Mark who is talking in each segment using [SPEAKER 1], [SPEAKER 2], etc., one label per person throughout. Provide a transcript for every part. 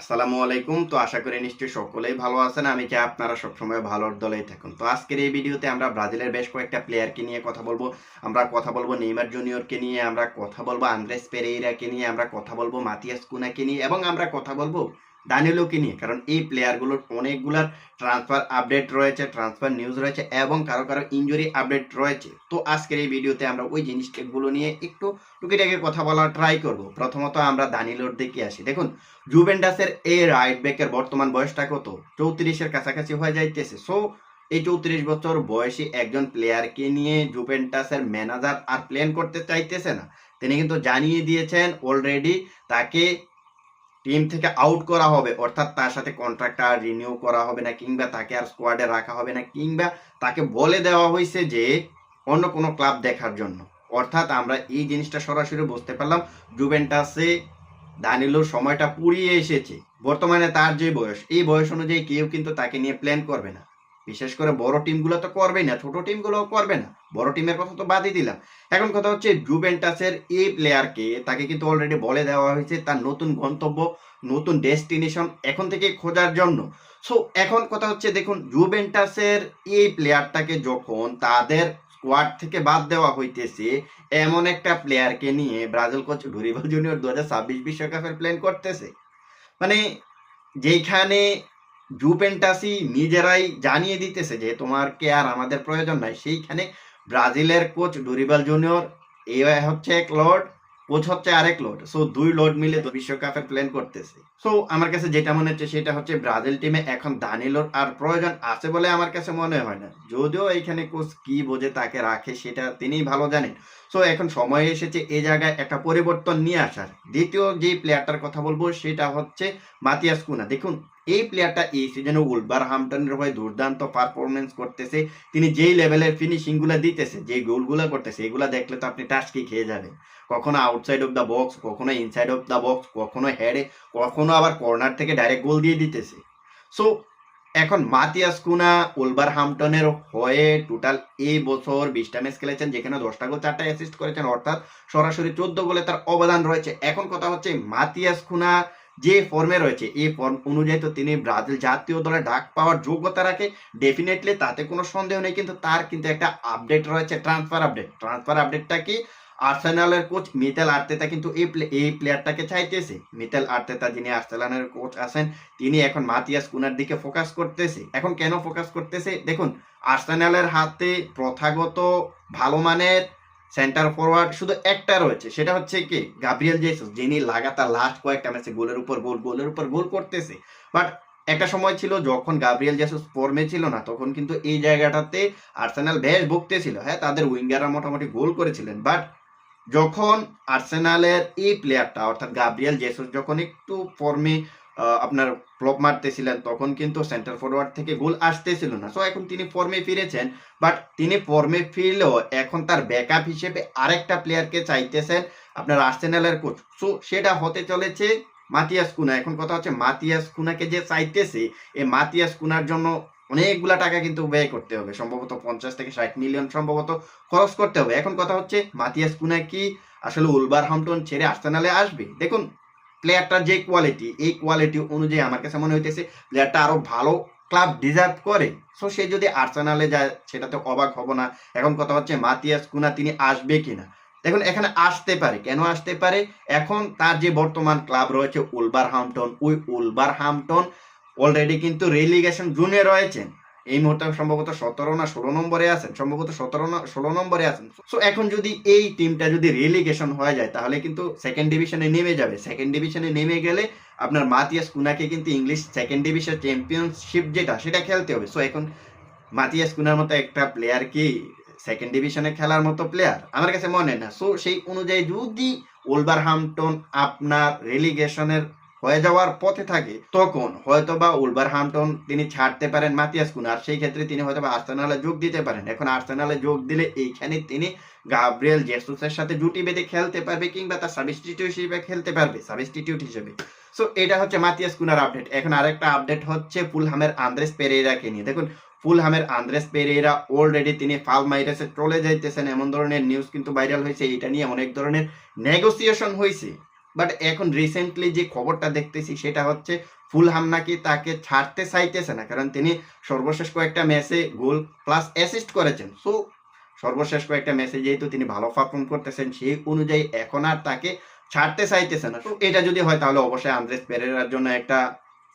[SPEAKER 1] আসসালামু আলাইকুম। তো আশা করি নিশ্চয়ই সকলেই ভালো আছেন। আমি চাই আপনারা সবসময় ভালোর দলেই থাকুন? তো আজকের এই ভিডিওতে আমরা ব্রাজিলের বেশ কয়েকটা প্লেয়ারকে নিয়ে কথা বলব। আমরা কথা বলব নেইমার জুনিয়রকে নিয়ে, আমরা কথা বলব আন্দ্রেস পেরেইরাকে নিয়ে, আমরা কথা বলব মাতিয়াস কুনাকে নিয়ে, এবং আমরা কথা বলব দানিলোকে নিয়ে, কারণ এই প্লেয়ারগুলোর অনেকগুলার ট্রান্সফার আপডেট রয়েছে ট্রান্সফার নিউজ রয়েছে এবং কারও কারও ইনজুরি আপডেট রয়েছে। তো আজকের এই ভিডিওতে আমরা ওই জিনিসগুলো নিয়ে একটু টুকিটাকি কথা বলার ট্রাই করব। প্রথমত আমরা দানিলোর দিকে আসি। দেখুন, জুভেন্টাসের এই রাইট ব্যাকের বর্তমান বয়সটা কত? চৌত্রিশের কাছাকাছি হয়ে যাইতেছে। সো এই চৌত্রিশ বছর বয়সী একজন প্লেয়ারকে নিয়ে জুভেন্টাসের ম্যানেজার আর প্ল্যান করতে চাইতেছে না। তিনি কিন্তু জানিয়ে দিয়েছেন অলরেডি তাকে টিম থেকে আউট করা হবে, অর্থাৎ তার সাথে কন্ট্রাক্ট আর রিনিউ করা হবে না, কিংবা তাকে আর স্কোয়াডে রাখা হবে না, কিংবা তাকে বলে দেওয়া হয়েছে যে অন্য কোনো ক্লাব দেখার জন্য। অর্থাৎ আমরা এই জিনিসটা সরাসরি বুঝতে পারলাম, জুভেন্টাসে দানিলোর সময়টা পুড়িয়ে এসেছে। বর্তমানে তার যে বয়স, এই বয়স অনুযায়ী কেউ কিন্তু তাকে নিয়ে প্ল্যান করবে না। বিশেষ করে বড় টিমগুলো তো করবেই না, ছোট টিমগুলোও করবে না। বড় টিমের কথা তো বাদই দিলাম। এখন কথা হচ্ছে জুভেন্টাসের এই প্লেয়ারকে তাকে কিন্তু অলরেডি বলে দেওয়া হয়েছে তার নতুন গন্তব্য, নতুন ডেস্টিনেশন এখন থেকে খোঁজার জন্য। সো এখন কথা হচ্ছে দেখুন জুভেন্টাসের এই প্লেয়ারটাকে যখন তাদের স্কোয়াড থেকে বাদ দেওয়া হইতেছে, এমন একটা প্লেয়ারকে নিয়ে ব্রাজিল কোচ ডুরিবাল জুনিয়র দু হাজার ছাব্বিশ বিশ্বকাপের প্ল্যান করতেছে। মানে যেখানে জুপেন্টাসি নিজেরাই জানিয়ে দিতেছে যে তোমার কে আর আমাদের প্রয়োজন নাই। সেইখানে ব্রাজিলের কোচ ডুরিবাল জুনিয়র, এ হচ্ছে এক লর্ড, কোচ হচ্ছে আরেক লোড সো দুই লোড মিলে তো বিশ্বকাপের প্ল্যান করতেছে। সো আমার কাছে যেটা মনে হচ্ছে সেটা হচ্ছে ব্রাজিল টিমে এখন দানিলোর আর প্রয়োজন আছে বলে আমার কাছে মনে হয় না। যদিও এইখানে কোচ কি বোঝে তাকে রাখে সেটা তিনিই ভালো জানেন। সো এখন সময় এসেছে এ জায়গায় একটা পরিবর্তন নিয়ে আসার। দ্বিতীয় যে প্লেয়ারটার কথা বলব সেটা হচ্ছে মাতিয়াস কুনা। দেখুন এই প্লেয়ারটা এই সিজনে উলবার হামটনের হয়ে দুর্দান্ত পারফরমেন্স করতেছে। তিনি যেই লেভেলের ফিনিশিংগুলা দিতেছে যে গোলগুলা করতেছে, এগুলা দেখলে তো আপনি টাস্কি খেয়ে যাবেন। কখনো আউটসাইড অফ দ্য বক্স কখনো ইনসাইড অফ দ্য বক্স কখনো হেডে কখনো আবার কর্নার থেকে ডাইরেক্ট গোল দিয়ে দিতেছে। সো এখন মাতিয়াস কুনা উলবার হামটনের হয়ে টোটাল এই বছর বিশটা ম্যাচ খেলেছেন, যেখানে দশটা গোল চারটা অ্যাসিস্ট করেছেন। অর্থাৎ সরাসরি চোদ্দ গোলে তার অবদান রয়েছে। এখন কথা হচ্ছে মাতিয়াস কুনা যে ফর্মে রয়েছে, এই ফর্ম অনুযায়ী তো তিনি ব্রাজিল জাতীয় দলে ডাক পাওয়ার যোগ্যতা রাখে। ডেফিনেটলি তাতে কোনো সন্দেহ নেই, কিন্তু তার কিন্তু একটা আপডেট রয়েছে ট্রান্সফার আপডেট ট্রান্সফার আপডেটটা কি? আর্সেনালের কোচ মিতেল আর্তেতা কিন্তু এই এই প্লেয়ারটাকে চাইতেছে। মিতেল আর্তেতা যিনি আর্সেনালের কোচ আছেন, তিনি এখন মাতিয়াস কুনার দিকে ফোকাস করতেছে। এখন কেন ফোকাস করতেছে? দেখুন আর্সেনালের হাতে প্রথাগত, ভালো মানের সেন্টার ফরওয়ার্ড শুধু একটা রয়েছে, সেটা হচ্ছে কি? গাব্রিয়েল জেসুস যিনি লাগাতার লাস্ট কয়েকটা ম্যাচে গোলের উপর গোল, গোলের উপর গোল করতেছে। বাট একটা সময় ছিল যখন গাব্রিয়েল জেসুস ফর্মে ছিল না, তখন কিন্তু এই জায়গাটাতে আর্সেনাল বেশ ভুগতেছিল। হ্যাঁ তাদের উইঙ্গাররা মোটামুটি গোল করেছিলেন। বাট যখন আর্সেনালের এই প্লেয়ারটা অর্থাৎ গাব্রিয়েল জেসুস যখন একটু ফর্মে আপনার ফ্লপ মারতেছিলেন, তখন কিন্তু সেন্টার ফরওয়ার্ড থেকে গোল আসতেছিল না। সো এখন তিনি ফর্মে ফিরেছেন বাট তিনি ফর্মে ফিরলেও এখন তার ব্যাকআপ হিসেবে আরেকটা প্লেয়ারকে চাইতেছেন আপনার আর্সেনালের কোচ সো সেটা হতে চলেছে মাতিয়াস কুনা। এখন কথা হচ্ছে মাতিয়াস কুনাকে যে চাইতেছে, এই মাতিয়াস কুনার জন্য অনেকগুলা টাকা কিন্তু ব্যয় করতে হবে। সম্ভবত পঞ্চাশ থেকে ষাট মিলিয়ন সম্ভবত খরচ করতে হবে। এখন কথা হচ্ছে মাতিয়াস কুনা কি আসলে উলবার হামটন ছেড়ে আর্সেনালে আসবে? দেখুন প্লেয়ারটার যে কোয়ালিটি এই কোয়ালিটি অনুযায়ী আমার কাছে মনে হইতেছে প্লেয়ারটা আরও ভালো ক্লাব ডিজার্ভ করে। সো সে যদি আর্সেনালে যায়, সেটাতে অবাক হব না। এখন কথা হচ্ছে মাতিয়াস কুনা তিনি আসবে কিনা। দেখুন, এখানে আসতে পারে। কেন আসতে পারে? এখন তার যে বর্তমান ক্লাব রয়েছে উলবার হামটন ওই উলবার হামটন অলরেডি কিন্তু রেলিগেশন জুনে রয়েছেন। এই মুহূর্তে সম্ভবত সতেরো না ষোলো নম্বরে আছেন, সম্ভবত সতেরো না ষোলো নম্বরে আছেন। সো এখন যদি এই টিমটা যদি রেলিগেশন হয়ে যায়, তাহলে কিন্তু সেকেন্ড ডিভিশনে নেমে যাবে। সেকেন্ড ডিভিশনে নেমে গেলে আপনার মাতিয়াস কুনাকে কিন্তু ইংলিশ সেকেন্ড ডিভিশন চ্যাম্পিয়নশিপ যেটা, সেটা খেলতে হবে। সো এখন মাতিয়াস কুনার মতো একটা প্লেয়ার কি সেকেন্ড ডিভিশনে খেলার মতো প্লেয়ার আমার কাছে মনে না। সো সেই অনুযায়ী যদি ওলবার হামটন আপনার রেলিগেশনের হয়ে যাওয়ার পথে থাকে, তখন হয়তো বা উলবার হামটন তিনি ছাড়তে পারেন মাতিয়াস কুনার সেই ক্ষেত্রে তিনি হয়তো বা আর্সেনালে যোগ দিতে পারেন। এখন আর্সেনালে যোগ দিলে এইখানে তিনি গাব্রিয়েল জেসুসের সাথে জুটি বেঁধে খেলতে পারবে কিংবা তার সাবস্টিটিউট হিসেবে খেলতে পারবে, সাবস্টিটিউট হিসেবে। সো এটা হচ্ছে মাতিয়াস কুনার আপডেট এখন আরেকটা আপডেট হচ্ছে ফুলহামের আন্দ্রেস পেরেরাকে নিয়ে। দেখুন, ফুলহামের আন্দ্রেস পেরেরা অলরেডি তিনি ফাল মাইরাসে চলে যাইতেছেন। এমন ধরনের নিউজ কিন্তু ভাইরাল হয়েছে, এটা নিয়ে অনেক ধরনের নেগোসিয়েশন হয়েছে বাট এখন রিসেন্টলি যে খবরটা দেখতেছি, সেটা হচ্ছে ফুলহাম নাকি তাকে ছাড়তে চাইতেছে না। কারণ তিনি সর্বশেষ কয়েকটা ম্যাচে গোল প্লাস অ্যাসিস্ট করেছেন। সো সর্বশেষ কয়েকটা ম্যাচে যেহেতু তিনি ভালো পারফর্ম করতেছেন, সেই অনুযায়ী এখন আর তাকে ছাড়তে চাইতেছে না। তো এটা যদি হয় তাহলে অবশ্যই আন্দ্রেস পেরেরার জন্য একটা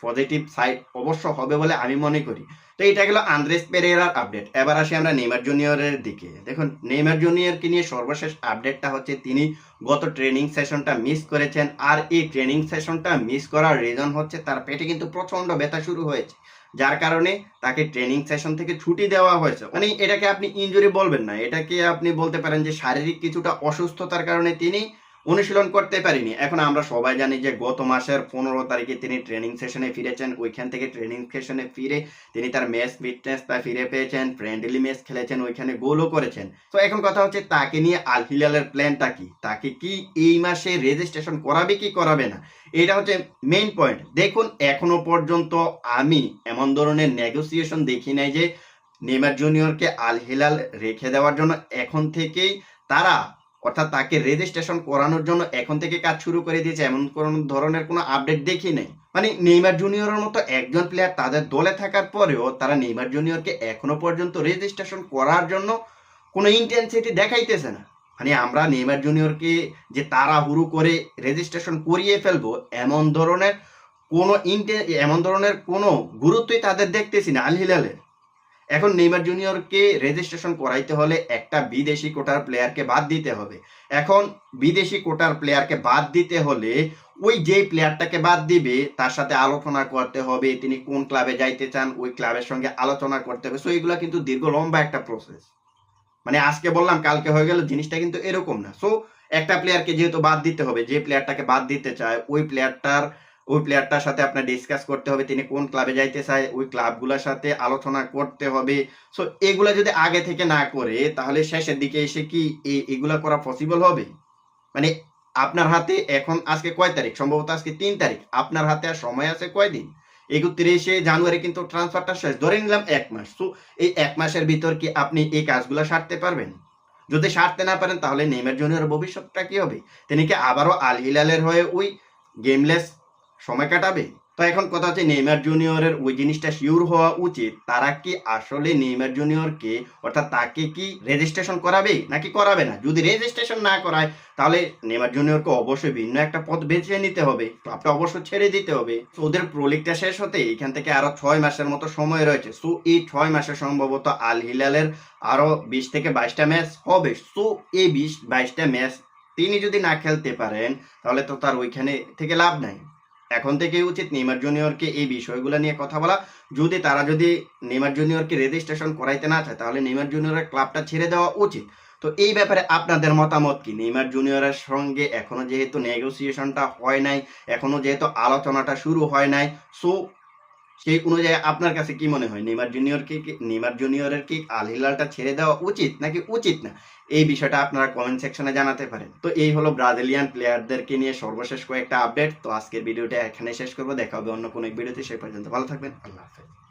[SPEAKER 1] পজিটিভ সাইড অবশ্য হবে বলে আমি মনে করি। তো এটা গেল আন্দ্রেস পেরেরার আপডেট এবার আসি আমরা নেইমার জুনিয়রের দিকে। দেখুন, নেইমার জুনিয়রকে নিয়ে সর্বশেষ আপডেটটা হচ্ছে তিনি গত ট্রেনিং সেশনটা মিস করেছেন আর এই ট্রেনিং সেশনটা মিস করার রিজন হচ্ছে তার পেটে কিন্তু প্রচণ্ড ব্যথা শুরু হয়েছে। যার কারণে তাকে ট্রেনিং সেশন থেকে ছুটি দেওয়া হয়েছে। মানে এটাকে আপনি ইনজুরি বলবেন না, এটাকে আপনি বলতে পারেন যে শারীরিক কিছুটা অসুস্থতার কারণে তিনি অনুশীলন করতে পারিনি। এখন আমরা সবাই জানি যে গত মাসের পনেরো তারিখে তিনি ট্রেনিং সেশনে ফিরেছেন। ওইখান থেকে ট্রেনিং সেশনে ফিরে তিনি তার ম্যাচ ফিটনেসটা ফিরে পেয়েছেন ফ্রেন্ডলি ম্যাচ খেলেছেন, ওইখানে গোলও করেছেন। তো এখন কথা হচ্ছে তাকে নিয়ে আল হিলালের প্ল্যানটা কি? তাকে কি এই মাসে রেজিস্ট্রেশন করাবে কি করাবে না? এটা হচ্ছে মেইন পয়েন্ট দেখুন, এখনও পর্যন্ত আমি এমন ধরনের নেগোসিয়েশন দেখি নাই যে নেমার জুনিয়রকে আল হিলাল রেখে দেওয়ার জন্য এখন থেকেই তারা অর্থাৎ তাকে রেজিস্ট্রেশন করানোর জন্য এখন থেকে কাজ শুরু করে দিয়েছে। এমন কোন ধরনের কোনো আপডেট দেখি নাই। মানে নেইমার জুনিয়রের মতো একজন প্লেয়ার তাদের দলে থাকার পরেও তারা নেইমার জুনিয়রকে এখনও পর্যন্ত রেজিস্ট্রেশন করার জন্য কোনো ইন্টেন্সিটি দেখাইতেছে না। মানে আমরা নেইমার জুনিয়রকে যে তাড়াহুড়ো করে রেজিস্ট্রেশন করিয়ে ফেলব, এমন ধরনের কোনো ইন্টে এমন ধরনের কোনো গুরুত্বই তাদের দেখতেছি না আল হিলালের এখন নেইমার জুনিয়রকে রেজিস্ট্রেশন করাইতে হলে একটা বিদেশি কোটার প্লেয়ারকে বাদ দিতে হবে। এখন বিদেশি কোটার প্লেয়ারকে বাদ দিতে হলে ওই যেই প্লেয়ারটাকে বাদ দিবে, তার সাথে আলোচনা করতে হবে, তিনি কোন ক্লাবে যাইতে চান, ওই ক্লাবের সঙ্গে আলোচনা করতে হবে। সো এগুলো কিন্তু দীর্ঘ লম্বা একটা প্রসেস মানে আজকে বললাম, কালকে হয়ে গেল, জিনিসটা কিন্তু এরকম না। সো একটা প্লেয়ারকে যেহেতু বাদ দিতে হবে, যে প্লেয়ারটাকে বাদ দিতে চায়, ওই প্লেয়ারটার ওই প্লেয়ারটার সাথে আপনার ডিসকাস করতে হবে, তিনি কোন ক্লাবে যাইতে চায়, ওই ক্লাবগুলোর সাথে আলোচনা করতে হবে। সো এগুলো যদি আগে থেকে না করে, তাহলে শেষের দিকে এসে কি এগুলা করা পসিবল হবে? মানে আপনার হাতে এখন আজকে কয় তারিখ? সম্ভবত আজকে তিন তারিখ। আপনার হাতে আর সময় আছে কয়দিন? একত্রিশে জানুয়ারি কিন্তু ট্রান্সফারটা শেষ। ধরে নিলাম এক মাস। তো এই এক মাসের ভিতর কি আপনি এই কাজগুলো সারতে পারবেন? যদি সারতে না পারেন, তাহলে নেইমার জুনিয়র ভবিষ্যৎটা কি হবে? তিনি কি আবারও আল হিলালের হয়ে ওই গেমলেস সময় কাটাবে? তো এখন কথা হচ্ছে নেইমার জুনিয়রের ওই জিনিসটা শিওর হওয়া উচিত, তারা কি আসলে নেইমার জুনিয়রকে, অর্থাৎ তাকে কি রেজিস্ট্রেশন করাবে নাকি করাবে না? যদি রেজিস্ট্রেশন না করায়, তাহলে নেইমার জুনিয়রকে অবশ্যই ভিন্ন একটা পথ বেছে নিতে হবে ক্লাবটা অবশ্যই ছেড়ে দিতে হবে। তো ওদের প্রোলিগটা শেষ হতে এখান থেকে আরও ছয় মাসের মতো সময় রয়েছে। সো এই ছয় মাসে সম্ভবত আল হিলালের আরও বিশ থেকে বাইশটা ম্যাচ হবে। সো এই বিশ, বাইশটা ম্যাচ তিনি যদি না খেলতে পারেন, তাহলে তো তার ওইখানে থেকে লাভ নাই। এখন থেকেই উচিত নেইমার জুনিয়রকে এই বিষয়গুলো নিয়ে কথা বলা। যদি তারা যদি নেইমার জুনিয়রকে রেজিস্ট্রেশন করাইতে না চায়, তাহলে নেইমার জুনিয়রের ক্লাবটা ছেড়ে দেওয়া উচিত। তো এই ব্যাপারে আপনাদের মতামত কি? নেইমার জুনিয়রের সঙ্গে এখনও যেহেতু নেগোসিয়েশনটা হয় নাই, এখনও যেহেতু আলোচনাটা শুরু হয় নাই সো সেই অনুযায়ী আপনার কাছে কি মনে হয়? নেইমার জুনিয়রকে নেইমার জুনিয়রের কি আল হিলালটা ছেড়ে দেওয়া উচিত নাকি উচিত না? এই বিষয়টা আপনারা কমেন্ট সেকশনে জানাতে পারেন। তো এই হলো ব্রাজিলিয়ান প্লেয়ারদেরকে নিয়ে সর্বশেষ কয়েকটা আপডেট তো আজকের ভিডিওটা এখানে শেষ করব। দেখা হবে অন্য কোনো ভিডিওতে সেই পর্যন্ত ভালো থাকবেন। আল্লাহ হাফেজ।